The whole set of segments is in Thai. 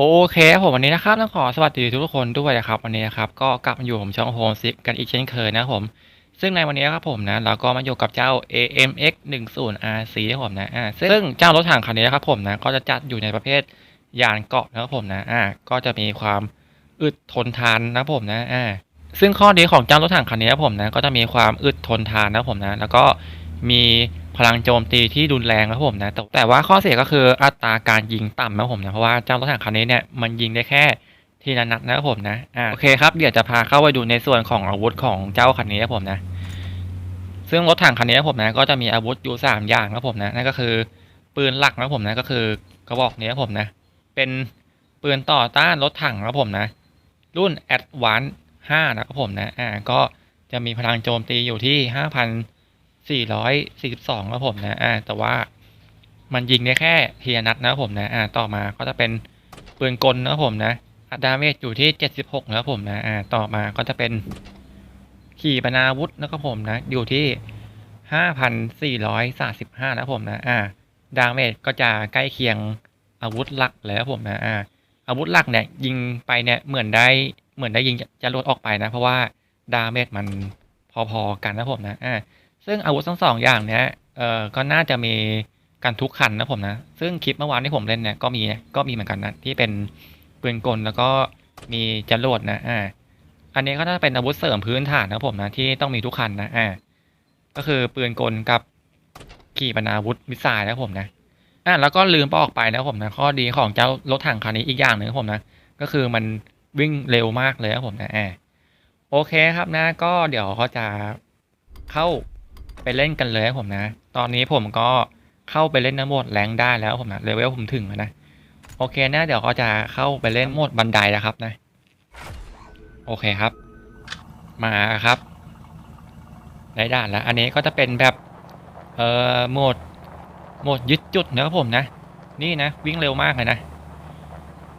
โอเคผมวันนี้นะครับต้องขอสวัสดีทุกคนด้วยนะครับวันนี้นะครับก็กลับมาอยู่ผมช่องโฮมซิกกันอีกเช่นเคยนะผมซึ่งในวันนี้ครับผมนะเราก็มาอยู่กับเจ้า AMX 1 0 RC ครับผมนะอ่าซึ่งเจ้ารถถังคันนี้นะครับผมนะก็จะจัดอยู่ในประเภทยานเกาะนะครับผมนะอ่าก็จะมีความอึดทนทานนะครับผมนะอ่าซึ่งข้อดีของเจ้ารถถังคันนี้ครับผมนะก็จะมีความอึดทนทานนะครับผมนะแล้วก็มี พลังโจมตีที่รุนแรงครับผมนะแต่แต่ว่าข้อเสียก็คืออัตราการยิงต่ำนะครับผมนะเพราะว่าเจ้ารถถังคันนี้เนี่ยมันยิงได้แค่ทีละนัดนะครับผมนะอ่าโอเคครับเดี๋ยวจะพาเข้าไปดูในส่วนของอาวุธของเจ้าคันนี้ครับผมนะ ซึ่งรถถังคันนี้ครับผมนะก็จะมีอาวุธอยู่สามอย่างครับผมนะนั่นก็คือ ปืนหลักนะครับผมนะก็คือกระบอกนี้ครับผมนะ เป็นปืนต่อต้านรถถังครับผมนะ รุ่น Advance 5นะครับผมนะอ่าก็จะมีพลังโจมตีอยู่ที่ 442ครับผมนะอ่าแต่ว่ามันยิงได้แค่เทีละนัดนะครับผมนะอ่าต่อมาก็จะเป็นปืนกลนะครับผมนะอัตราเมจอยู่ที่ 76นะครับผมนะอ่าต่อมาก็จะเป็นขี่ปนาวุธนะครับผมนะอยู่ที่ห้าพันสี่ร้อยสาสิบห้านะครับผมนะอ่าดาเมจก็จะใกล้เคียงอาวุธหลักเลยครับผมนะอ่าอาวุธหลักเนี่ยยิงไปเนี่ยเหมือนได้เหมือนได้ยิงจะลดออกไปนะ เพราะว่าดาเมจมันพอๆกันนะผมนะอ่า ซึ่งอาวุธทั้งสองอย่างเนี้ยเอ่อก็น่าจะมีกันทุกคันนะผมนะ ซึ่งคลิปเมื่อวานที่ผมเล่นเนี่ยก็มีนะก็มีเหมือนกันนะที่เป็นปืนกลแล้วก็มีจรวดนะอ่าอันนี้ก็น่าจะเป็นอาวุธเสริมพื้นฐานนะผมนะที่ต้องมีทุกคันนะอ่าก็คือปืนกลกับขี่ปนาวุธมิสไซล์นะผมนะอ่าแล้วก็ลืมบอกไปนะผมนะข้อดีของเจ้ารถถังคันนี้อีกอย่างหนึ่งผมนะก็คือมันวิ่งเร็วมากเลยครับผมนะอ่าโอเคครับนะก็เดี๋ยวเขาจะเข้า ไปเล่นกันเลยครับผมนะ ตอนนี้ผมก็เข้าไปเล่นนโหมดแรงได้แล้วผมนะเลเวลผมถึงแล้วนะโอเคนะเดี๋ยวเขาจะเข้าไปเล่นโหมดบันไดนะครับนะ โอเคครับ มาครับได้ด่านแล้ว อันนี้ก็จะเป็นแบบเอ่อโหมดโหมดยึดจุดนะครับผมนะ นี่นะวิ่งเร็วมากเลยนะ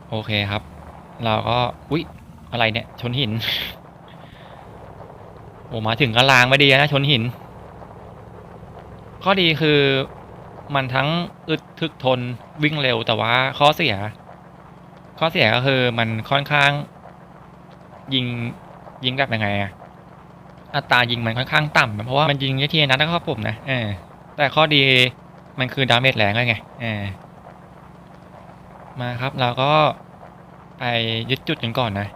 โอเคครับ เราก็อุ๊ยอะไรเนี่ย ชนหิน โอ้มาถึงก็ลางไม่ดีนะชนหิน ข้อดีคือมันทั้งอึดทึกทนวิ่งเร็วแต่ว่าข้อเสีย ข้อเสียก็คือมันค่อนข้าง ยิงยิงแบบยังไงอะอัตรายิงมันค่อนข้างต่ำนะเพราะว่ามันยิงยี่ทีนัดนะครับผมนะเออแต่ข้อดีมันคือดาเมจแรงเลยไงเออมาครับเราก็ไปยึดจุดกันก่อนนะ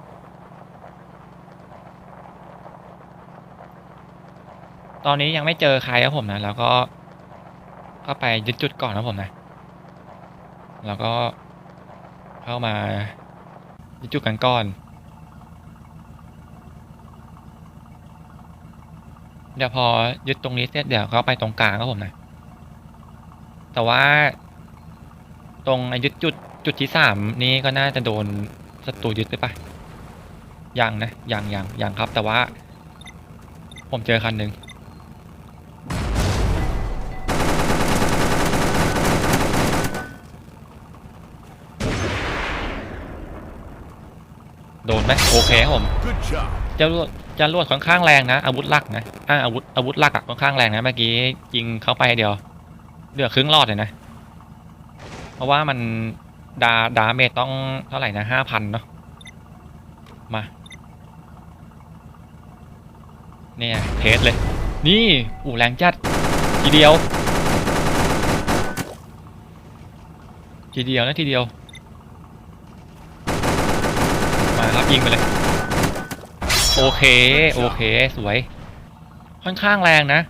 ตอนนี้ยังไม่เจอใครครับผมนะ แล้วก็ก็ไปยึดจุดก่อนนะผมนะ แล้วก็เข้ามายึดจุดกันก่อน เดี๋ยวพอยึดตรงนี้เสร็จเดี๋ยวก็ไปตรงกลางครับผมนะ แต่ว่าตรงไอ้ยึดจุดจุดที่สามนี้ก็น่าจะโดนศัตรูยึดไปปะยังนะยังยังยังครับ แต่ว่า ผมเจอคันหนึ่ง โดนไหมโอเคครับผม Good job. จรวดจรวดค่อนข้างแรงนะ อาวุธหลักนะอ่าอาวุธอาวุธหลักอะค่อนข้างแรงนะเมื่อกี้ยิงเข้าไปเดียวเหลือครึ่งรอดเลยนะ เพราะว่ามันดาดาเมจต้องเท่าไหร่นะห้าพันเนาะมาเนี่ยเทสเลย นี่อู่แรงจัดทีเดียว ทีเดียวนะทีเดียว มาครับ ยิงไปเลย โอเค โอเค สวย ค่อนข้างแรงนะ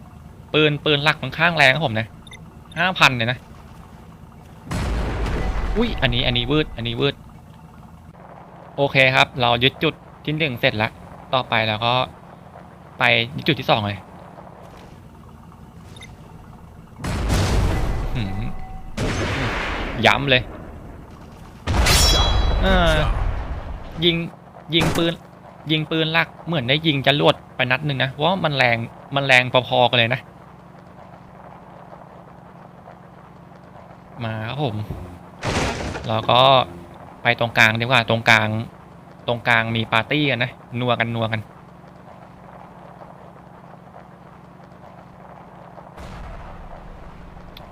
ปืน ปืนหลักค่อนข้างแรงครับผมนะห้าพันเลยนะ อุ้ย อันนี้ อันนี้วืด อันนี้วืด โอเคครับ เรายึดจุดที่หนึ่งเสร็จแล้วต่อไปเราก็ไปยึดจุดที่สองเลยหืมย้ำเลยเออยิง ยิงปืน ยิงปืนลักเหมือนได้ยิงจรวดไปนัดหนึ่งนะเพราะว่ามันแรงมันแรงพอๆกันเลยนะ มาครับผมเราก็ไปตรงกลางดีกว่าตรงกลาง ตรงกลางมีปาร์ตี้กันนะนัวกันนัวกัน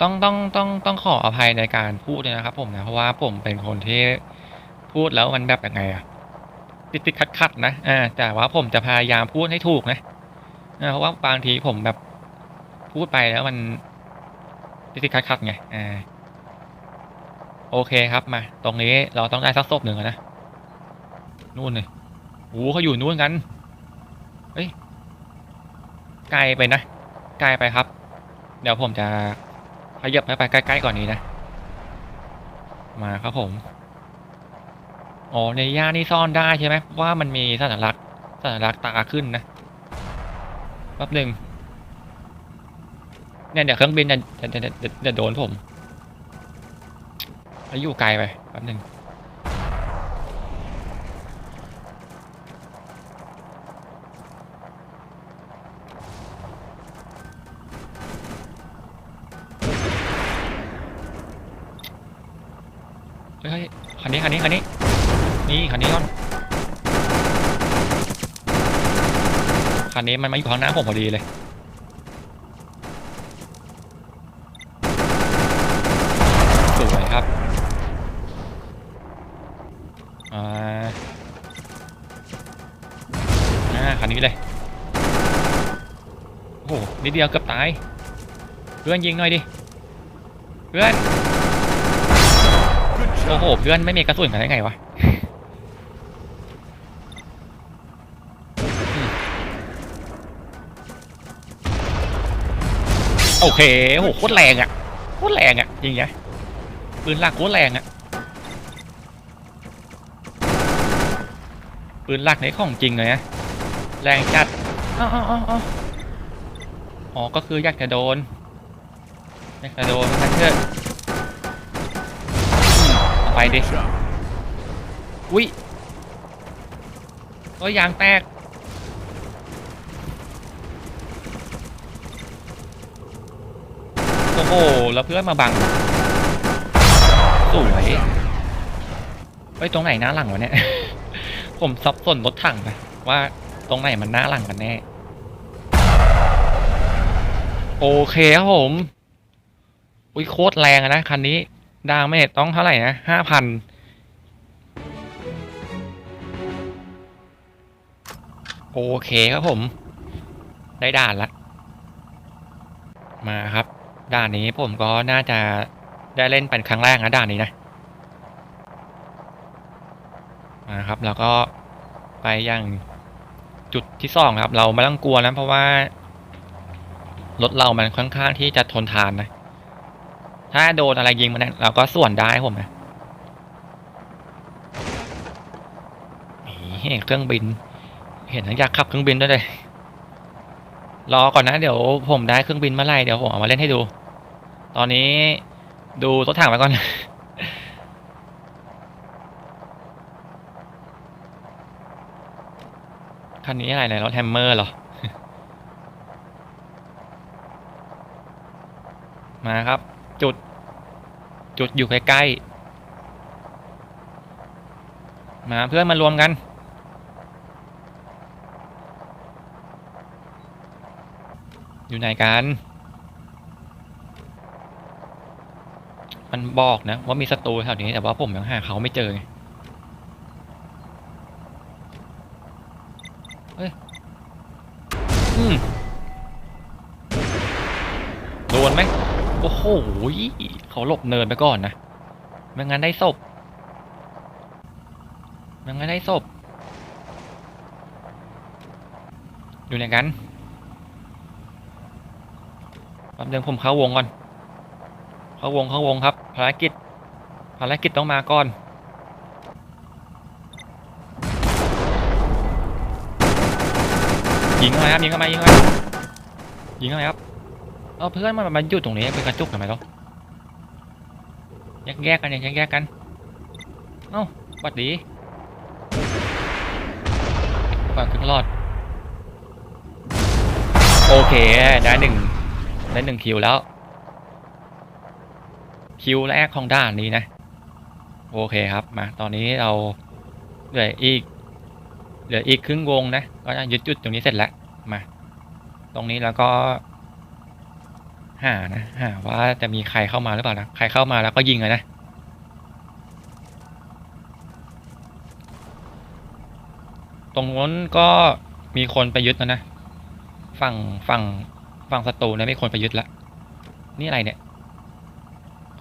ต้องต้องต้องต้องขออภัยในการพูดเลยนะครับผมนะเพราะว่าผมเป็นคนที่พูดแล้วมันแบบยังไงอะ ติดติดขัดขัดนะอ่าแต่ว่าผมจะพยายามพูดให้ถูกนะอ่าเพราะว่าบางทีผมแบบพูดไปแล้วมันติดติดขัดขัดไงอ่าโอเคครับมา ตรงนี้เราต้องได้สักศพหนึ่งนะนู่นเลยโอ้เขาอยู่นู่นกันเฮ้ยไกลไปนะไกลไปครับ เดี๋ยวผมจะขยับให้ไปใกล้ๆก่อนนี้นะ มาครับผม อ๋อในย่านี่ซ่อนได้ใช่ไหมว่ามันมีสัญลักษณ์สัญลักษณ์ตาขึ้นนะแป๊บหนึ่งเนี่ยเดี๋ยวเครื่องบินจะจะจะจะโดนผมแล้วอยู่ไกลไปแป๊บหนึ่งเฮ้ยคันนี้คันนี้คันนี้ นี่คันนี้ก่อนคันนี้มันมาอยู่ข้างหน้าผมพอดีเลยสวยครับอ่าอ่าคันนี้เลยโอ้โหนิดเดียวเกือบตายเพื่อนยิงหน่อยดิเพื่อนโอ้โหเพื่อนไม่มีกระสุนกันได้ไงวะ โอเคโอ้โหโคตรแรงอะโคตรแรงอะจริงไงปืนลักโคตรแรงอะปืนลักในของจริงเลยนะแรงจัดอ๋ออ๋ออ๋ออ๋ออ๋อก็คือยากจะโดนยากจะโดนมันเถอะอืมเอาไปดิอุ้ยก็ยางแตก โอ้ แล้วเพื่อนมาบังสวยเฮ้ยตรงไหนหน้าหลังวะเนี่ย ผมซับสนรถถังไปว่าตรงไหนมันหน้าหลังกันแน่ โอเคครับผม อุ้ยโคตรแรงอะนะ คันนี้ ดาเมจต้องเท่าไหร่นะห้าพันโอเคครับผม ได้ด่านละ มาครับ ด่านนี้ผมก็น่าจะได้เล่นเป็นครั้งแรกนะด่านนี้นะมาครับแล้วก็ไปยังจุดที่สองครับ เราไม่ต้องกลัวนะเพราะว่ารถเรามันค่อนข้างที่จะทนทานนะ ถ้าโดนอะไรยิงมันเนี่ยเราก็ส่วนได้ผมนะนี่เครื่องบิน เห็นทั้งอยากขับเครื่องบินด้วยเลยรอก่อนนะเดี๋ยวผมได้เครื่องบินเมื่อไหร่เดี๋ยวผมเอามาเล่นให้ดู ตอนนี้ดูรถถังไปก่อน คันนี้อะไรเนี่ยรถแฮมเมอร์เหรอ มาครับ จุด จุดอยู่ใกล้ๆ มาเพื่อนมารวมกันอยู่ไหนกัน มัน บอกนะว่ามีศัตรูแถวนี้แต่ว่าผมยังหาเขาไม่เจอไงเฮ้ยอืมโดนไหมโอ้โหเขาหลบเนินไปก่อนนะไม่งั้นได้ศพไม่งั้นได้ศพอยู่ไหนกันแป๊บเดียวผมเข้าวงก่อน เข้าวงเข้าวงครับ ภารกิจ ภารกิจต้องมาก่อน ยิงเข้ามาครับยิงเข้ามายิงเข้ามายิงเข้ามาครับเอาเพื่อนมันมาอยู่ตรงนี้เป็นกระจุกทำไมล่ะแยกแยกกันอย่างแยกแยกกัน เอ้าหวัดดีฝากขึ้นรอด โอเค ได้หนึ่งได้หนึ่งคิวแล้ว คิวแรกของด้านนี้นะ โอเคครับมาตอนนี้เราเหลืออีก เหลืออีกครึ่งวงนะก็จะยึดจุดตรงนี้เสร็จแล้วมา ตรงนี้แล้วก็หานะหาว่าจะมีใครเข้ามาหรือเปล่านะใครเข้ามาแล้วก็ยิงเลยนะตรงนู้นก็มีคนไปยึดแล้วนะ ฝั่งฝั่งฝั่งศัตรูเนี่ยมีคนไปยึดละนี่อะไรเนี่ย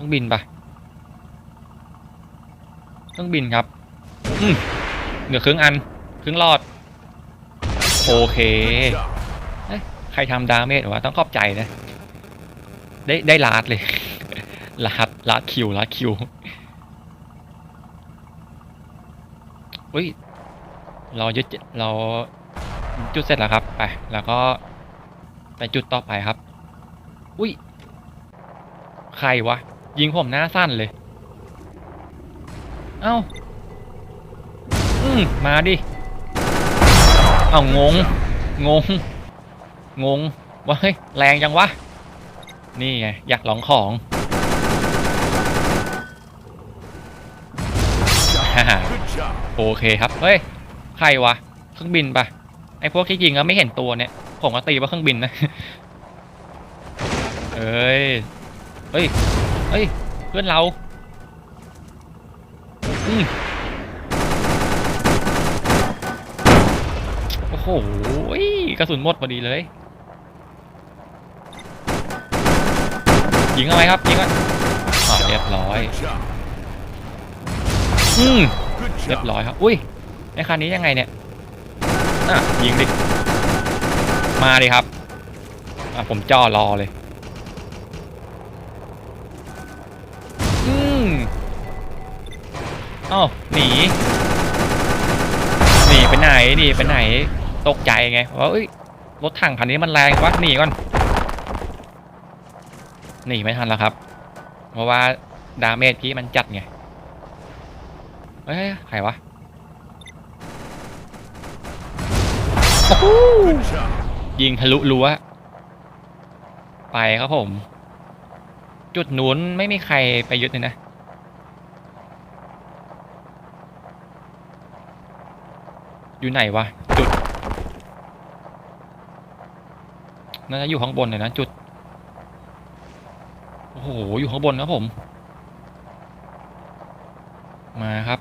เครื่องบินปะเครื่องบินครับอืมเหลือครึ่งอันครึ่งหลอด โอเคใครทำดาเมจวะต้องขอบใจนะ ได้ได้ลาดเลยลาดลาดคิวลาดคิวอุ้ยเรายึดเราจุดเสร็จแล้วครับไปแล้วก็ไปจุดต่อไปครับ อุ้ยใครวะ ยิงผมหน้าสั้นเลย เอ้า อืมมาดิ เอ้างง งง งงว่าเฮ้ยแรงจังวะ นี่ไง อยากลองของฮ่าฮ่าโอเคครับ เฮ้ย ใครวะ เครื่องบินปะไอพวกที่ยิงก็ไม่เห็นตัวเนี่ย ผมก็ตีว่าเครื่องบินนะ เอ้ย เฮ้ย เฮ้ย เพื่อนเราอืมโอ้โหกระสุนหมดพอดีเลย ยิงเอาไว้ครับ ยิงอะเรียบร้อย อืมเรียบร้อยครับ อุ้ยไอ้คันนี้ยังไงเนี่ยอะยิงดิ มาดิครับ อะผมจ่อรอเลย อืมเอ้าหนีหนีไปไหนหนีไปไหนตกใจไงว่าเอ้ยรถถังคันนี้มันแรงวะหนีก่อนหนีไม่ทันแล้วครับ เพราะว่าดาเมจพี่มันจัดไงเฮ้ยใครวะยิงทะลุรั้วไปครับผม จุดนู้นไม่มีใครไปยึดเลยนะ อยู่ไหนวะ จุดน่าจะอยู่ข้างบนเลยนะจุด โอ้โห อยู่ข้างบนครับผม มาครับ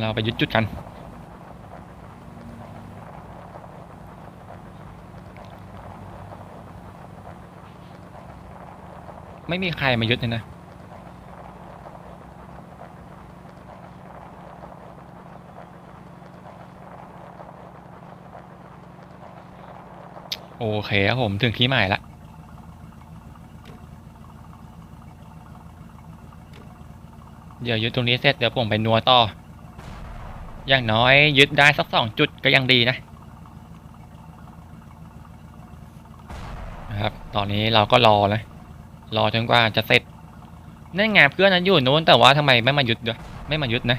เราไปยึดจุดกัน ไม่มีใครมายึดเลยนะ โอเคครับผมถึงที่หมายละเดี๋ยวยึดตรงนี้เสร็จเดี๋ยวผมไปนัวต่อ อย่างน้อยยึดได้สักสองจุดก็ยังดีนะ นะครับ ตอนนี้เราก็รอนะรอจนกว่าจะเสร็จนั่นไงเพื่อนนั้นอยู่นู้นแต่ว่าทำไมไม่มาหยุดด้วยไม่มายึดนะ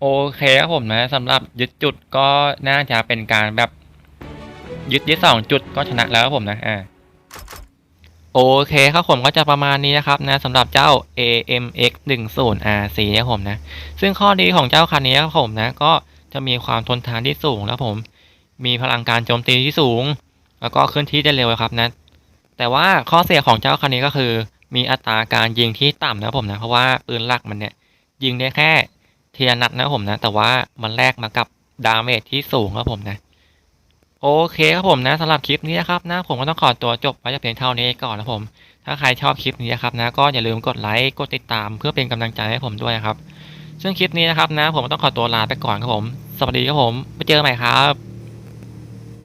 โอเคครับผมนะสำหรับยึดจุดก็น่าจะเป็นการแบบยึดยึดสองจุดก็ชนะแล้วครับผมนะอ่าโอเคครับผมก็จะประมาณนี้นะครับนะสำหรับเจ้า AMX 1 0 RC นะครับผมนะ ซึ่งข้อดีของเจ้าคันนี้ครับผมนะ ก็จะมีความทนทานที่สูงแล้วผม มีพลังการโจมตีที่สูง แล้วก็เคลื่อนที่ได้เร็วครับนะ แต่ว่าข้อเสียของเจ้าคันนี้ก็คือ มีอัตราการยิงที่ต่ำนะผมนะ เพราะว่าปืนหลักมันเนี่ย ยิงได้แค่ ทีละนัดนะผมนะ แต่ว่ามันแลกมากับดาเมจที่สูงครับผมนะ โอเคครับผมนะสำหรับคลิปนี้นะครับนะผมก็ต้องขอตัวจบไว้เพียงเท่านี้ก่อนนะผม ถ้าใครชอบคลิปนี้นะครับนะ ก็อย่าลืมกดไลค์กดติดตามเพื่อเป็นกำลังใจให้ผมด้วยครับ ซึ่งคลิปนี้นะครับนะ ผมต้องขอตัวลาไปก่อนครับผม สวัสดีครับผมไปเจอกันใหม่ครับ